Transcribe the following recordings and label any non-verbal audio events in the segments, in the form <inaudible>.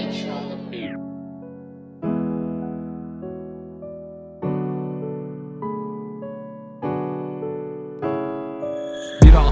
inşallah.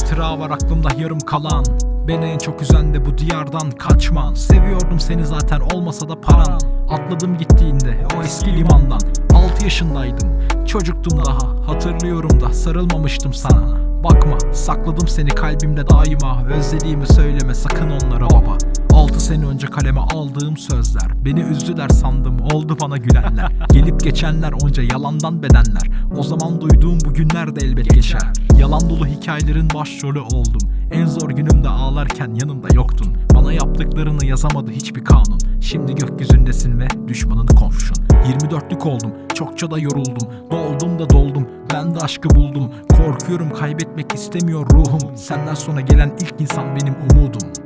hatıra var aklımda yarım kalan. Beni en çok üzen de bu diyardan kaçman. Seviyordum seni zaten olmasa da paran. Atladım gittiğinde o eski limandan. 6 yaşındaydım çocuktum daha. Hatırlıyorum da sarılmamıştım sana. Bakma sakladım seni kalbimde daima. Özlediğimi söyleme sakın onlara baba. 6 sene önce kaleme aldığım sözler. Beni üzdüler sandım oldu bana gülenler. <laughs> Gelip geçenler onca yalandan bedenler. O zaman duyduğum bu günler de elbet geçer. Yalan dolu hikayelerin başrolü oldum. En zor günümde ağlarken yanımda yoktun. Bana yaptıklarını yazamadı hiçbir kanun. Şimdi gökyüzündesin ve düşmanını komşun. 24'lük oldum çokça da yoruldum. Doldum da doldum ben de aşkı buldum. Korkuyorum kaybetmek istemiyor ruhum. Senden sonra gelen ilk insan benim umudum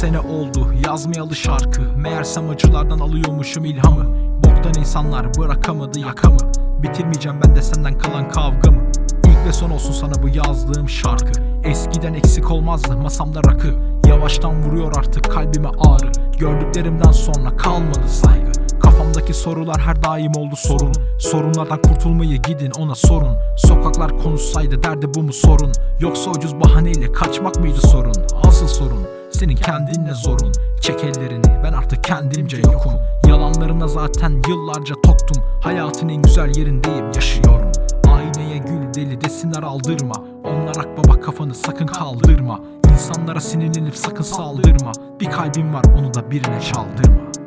sene oldu yazmayalı şarkı. Meğersem acılardan alıyormuşum ilhamı. Boktan insanlar bırakamadı yakamı. Bitirmeyeceğim ben de senden kalan kavgamı. İlk ve son olsun sana bu yazdığım şarkı. Eskiden eksik olmazdı masamda rakı. Yavaştan vuruyor artık kalbime ağrı. Gördüklerimden sonra kalmadı saygı. Kafamdaki sorular her daim oldu sorun. Sorunlardan kurtulmayı gidin ona sorun. Sokaklar konuşsaydı derdi bu mu sorun? Yoksa ucuz bahaneyle kaçmak mıydı sorun? Asıl sorun senin kendinle zorun. Çek ellerini ben artık kendimce yokum. Yalanlarına zaten yıllarca toktum. Hayatın en güzel yerindeyim yaşıyorum. Aynaya gül deli desinler aldırma. Onlar akbaba kafanı sakın kaldırma. İnsanlara sinirlenip sakın saldırma. Bir kalbim var onu da birine çaldırma